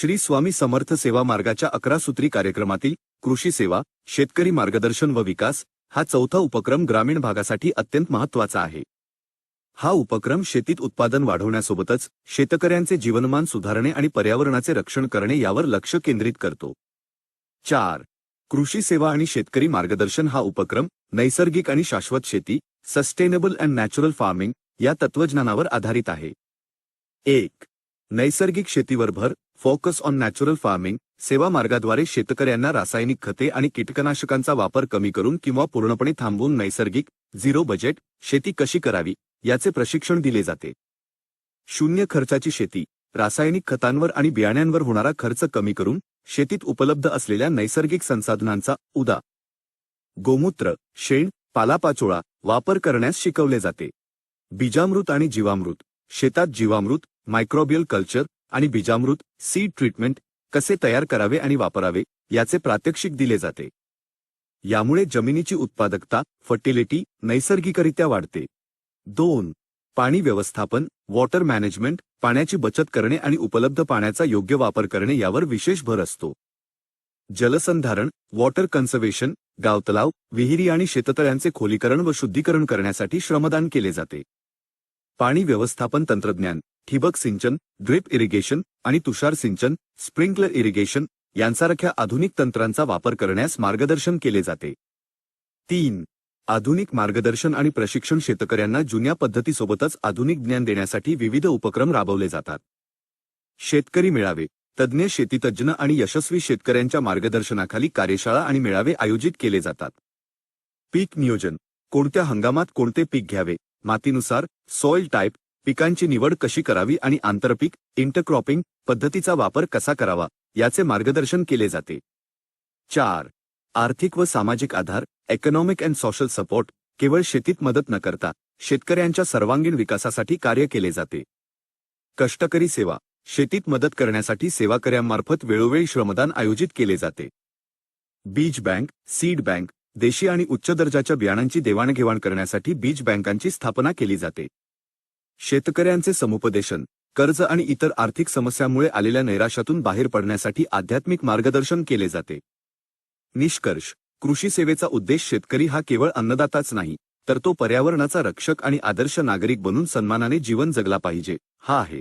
श्री स्वामी समर्थ सेवा मार्गाच्या अकरा सूत्री कार्यक्रमातील कृषी सेवा शेतकरी मार्गदर्शन व विकास हा चौथा उपक्रम ग्रामीण भागासाठी अत्यंत महत्त्वाचा आहे. हा उपक्रम शेतीत उत्पादन वाढवण्यासोबतच शेतकऱ्यांचे जीवनमान सुधारणे आणि पर्यावरणाचे रक्षण करणे यावर लक्ष केंद्रित करतो. चार. कृषी सेवा आणि शेतकरी मार्गदर्शन हा उपक्रम नैसर्गिक आणि शाश्वत शेती सस्टेनेबल अँड नॅचरल फार्मिंग या तत्वज्ञानावर आधारित आहे. एक. नैसर्गिक शेतीवर भर फोकस ऑन नॅचरल फार्मिंग सेवा मार्गाद्वारे शेतकऱ्यांना रासायनिक खते आणि कीटकनाशकांचा वापर कमी करून किंवा पूर्णपणे थांबवून नैसर्गिक झिरो बजेट शेती कशी करावी याचे प्रशिक्षण दिले जाते. शून्य खर्चाची शेती रासायनिक खतांवर आणि बियाण्यांवर होणारा खर्च कमी करून शेतीत उपलब्ध असलेल्या नैसर्गिक संसाधनांचा उदा. गोमूत्र शेण पालापाचोळा वापर करण्यास शिकवले जाते. बीजामृत आणि जीवामृत शेतात जीवामृत मायक्रोबियल कल्चर आणि बीजामृत सीड ट्रीटमेंट कसे तयार करावे आणि वापरावे याचे प्रात्यक्षिक दिले जाते. यामुळे जमिनीची उत्पादकता फर्टिलिटी नैसर्गिकरित्या वाढते. दोन पाणी व्यवस्थापन वॉटर मॅनेजमेंट पाण्याची बचत करणे आणि उपलब्ध पाण्याचा योग्य वापर करणे यावर विशेष भर असतो. जलसंधारण वॉटर कन्झर्वेशन गावतलाव विहिरी आणि शेततळ्यांचे खोलीकरण व शुद्धीकरण करण्यासाठी श्रमदान केले जाते. पाणी व्यवस्थापन तंत्रज्ञान ठिबक सिंचन ड्रिप इरिगेशन आणि तुषार सिंचन स्प्रिंकलर इरिगेशन यांसारख्या आधुनिक तंत्रांचा वापर करण्यास मार्गदर्शन केले जाते. तीन. आधुनिक मार्गदर्शन आणि प्रशिक्षण शेतकऱ्यांना जुन्या पद्धतीसोबतच आधुनिक ज्ञान देण्यासाठी विविध उपक्रम राबवले जातात. शेतकरी मेळावे. तज्ज्ञ शेतीतज्ज्ञ आणि यशस्वी शेतकऱ्यांच्या मार्गदर्शनाखाली कार्यशाळा आणि मेळावे आयोजित केले जातात. पीक नियोजन. कोणत्या हंगामात कोणते पीक घ्यावे? मातीनुसार सॉइल टाईप पिकांची निवड कशी करावी आणि आंतरपीक इंटरक्रॉपिंग पद्धतीचा वापर कसा करावा याचे मार्गदर्शन केले जाते. चार. आर्थिक व सामाजिक आधार इकॉनॉमिक अँड सोशल सपोर्ट केवळ शेतीत मदत न करता शेतकऱ्यांच्या सर्वांगीण विकासासाठी कार्य केले जाते. कष्टकरी सेवा शेतीत मदत करण्यासाठी सेवाकऱ्यांमार्फत वेळोवेळी श्रमदान आयोजित केले जाते. बीज बँक सीड बँक देशी आणि उच्च दर्जाच्या बियाणांची देवाणघेवाण करण्यासाठी बीज बँकांची स्थापना केली जाते. शेतकऱ्यांचे समुपदेशन कर्ज आणि इतर आर्थिक समस्यांमुळे आलेल्या नैराश्यातून बाहेर पडण्यासाठी आध्यात्मिक मार्गदर्शन केले जाते. निष्कर्ष कृषी सेवेचा उद्देश शेतकरी हा केवळ अन्नदाताच नाही तर तो पर्यावरणाचा रक्षक आणि आदर्श नागरिक बनून सन्मानाने जीवन जगला पाहिजे हा आहे.